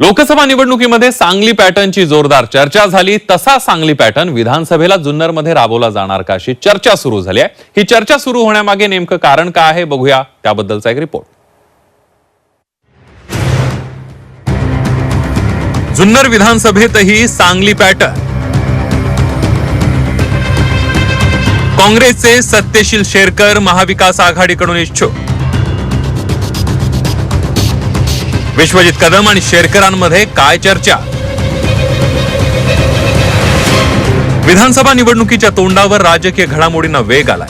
लोकसभा निवडणुकीमध्ये सांगली पॅटर्नची जोरदार चर्चा झाली. तसा सांगली पॅटर्न विधानसभेला जुन्नरमध्ये राबवला जाणार का अशी चर्चा सुरू झाली आहे. ही चर्चा सुरू होण्यामागे नेमकं कारण काय आहे बघूया. त्याबद्दलचा एक रिपोर्ट जुन्नर विधानसभेतही सांगली पॅटर्न. काँग्रेसचे सत्यशील शेरकर महाविकास आघाडीकडून इच्छुक. विश्वजित कदम आणि शेरकरांमध्ये काय चर्चा? विधानसभा निवडणुकीच्या तोंडावर राजकीय घडामोडींना वेग आलाय.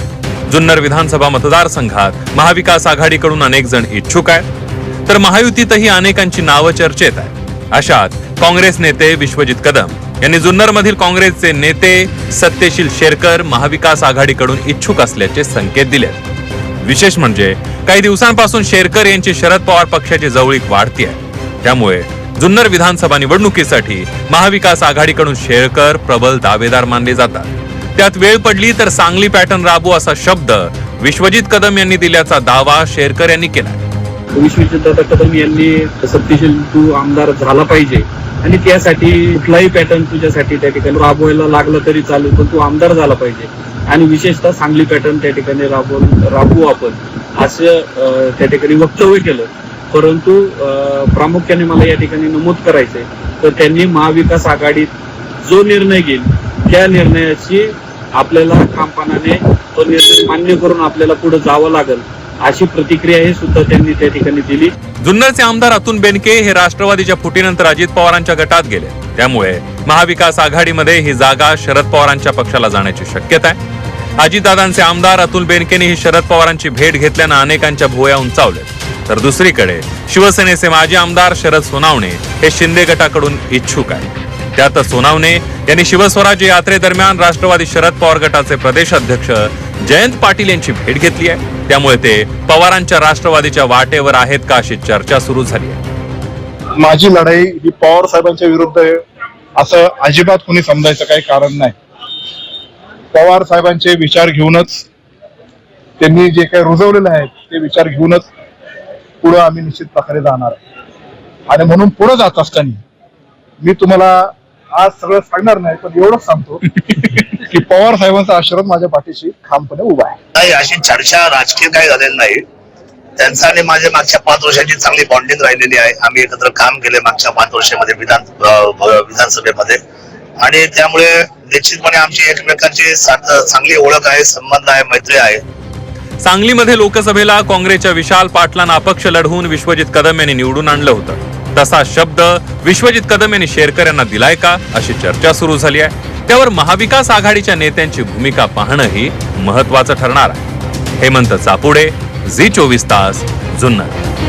जुन्नर विधानसभा मतदारसंघात महाविकास आघाडीकडून अनेक जण इच्छुक आहेत. तर महायुतीतही अनेकांची नावं चर्चेत आहे अशात काँग्रेस नेते विश्वजित कदम यांनी जुन्नरमधील काँग्रेसचे नेते सत्यशील शेरकर महाविकास आघाडीकडून इच्छुक असल्याचे संकेत दिले विशेष म्हणजे काही दिवसांपासून शेरकर यांची शरद पवार पक्षाची जवळीक वाढती आहे त्यामुळे जुन्नर विधानसभा निवडणुकीसाठी महाविकास आघाडीकडून शेरकर प्रबल दावेदार मानले जातात. त्यात वेळ पडली तर सांगली पॅटर्न राबू असा शब्द विश्वजित कदम यांनी दिल्याचा दावा शेरकर यांनी केला विश्वजित कदम यांनी सत्यशील तू आमदार झाला पाहिजे आणि त्यासाठी कुठलाही पॅटर्न तुझ्यासाठी त्या ठिकाणी राबवायला लागलं तरी चालेल पण तू आमदार झाला पाहिजे. आणि विशेषतः सांगली पॅटर्न त्या ठिकाणी राबवून राबवू आपण असं त्या ठिकाणी वक्तव्य केलं. परंतु प्रामुख्याने मला या ठिकाणी नमूद करायचंय. तर त्यांनी महाविकास आघाडीत जो निर्णय घेईल त्या निर्णयाची आपल्याला ठामपणाने तो निर्णय मान्य करून आपल्याला पुढे जावं लागेल अशी प्रतिक्रिया हे सुद्धा त्यांनी त्या ठिकाणी दिली. जुन्नरचे आमदार अतुल बेनके हे राष्ट्रवादीच्या फुटीनंतर अजित पवारांच्या गटात गेले. त्यामुळे महाविकास आघाडीमध्ये ही जागा शरद पवारांच्या पक्षाला जाण्याची शक्यता आहे. अजितदादांचे आमदार अतुल बेनकेने ही शरद पवारांची भेट घेतल्यानं अनेकांच्या भुवया उंचावल्या. तर दुसरीकडे शिवसेनेचे माजी आमदार शरद सोनावणे हे शिंदे गटाकडून इच्छुक आहे त्यात सोनावणे यांनी शिवस्वराज्य यात्रेदरम्यान राष्ट्रवादी शरद पवार गटाचे प्रदेश अध्यक्ष जयंत पाटील यांची भेट घेतली आहे. त्यामुळे ते पवारांच्या राष्ट्रवादीच्या वाटेवर आहेत का अशी चर्चा सुरू झाली आहे. माझी लढाई ही पवार साहेबांच्या विरुद्ध आहे. असं अजिबात कोणी समजायचं काही कारण नाही. पवार साहेबांचे विचार घेऊनच त्यांनी जे काही रुजवलेले आहेत ते विचार घेऊनच पुढे आम्ही निश्चित प्रकारे जाणार. आणि म्हणून पुढे जात असताना मी तुम्हाला आज सगळं सांगणार नाही पण एवढंच सांगतो की पवार साहेबांचा आशीर्वाद माझ्या पाठीशी ठामपणे उभा आहे. नाही अशी चर्चा राजकीय काही झालेली नाही. त्यांचा आणि माझ्या मागच्या पाच वर्षाची चांगली बॉन्डिंग राहिलेली आहे. आम्ही एकत्र काम केले मागच्या पाच वर्षामध्ये विधान विधानसभेमध्ये. आणि त्यामुळे निश्चितपणे आमची एकमेकांची चांगली ओळख आहे संबंध आहे मैत्री आहे. सांगलीमध्ये लोकसभेला काँग्रेसच्या विशाल पाटलांना अपक्ष लढवून विश्वजित कदम यांनी निवडून आणलं होतं. तसा शब्द विश्वजित कदम यांनी शेरकर यांना दिलाय का अशी चर्चा सुरू झाली आहे. त्यावर महाविकास आघाडीच्या नेत्यांची भूमिका पाहणंही महत्वाचं ठरणार आहे. हेमंत चापुडे झी चोवीस तास जुन्नर.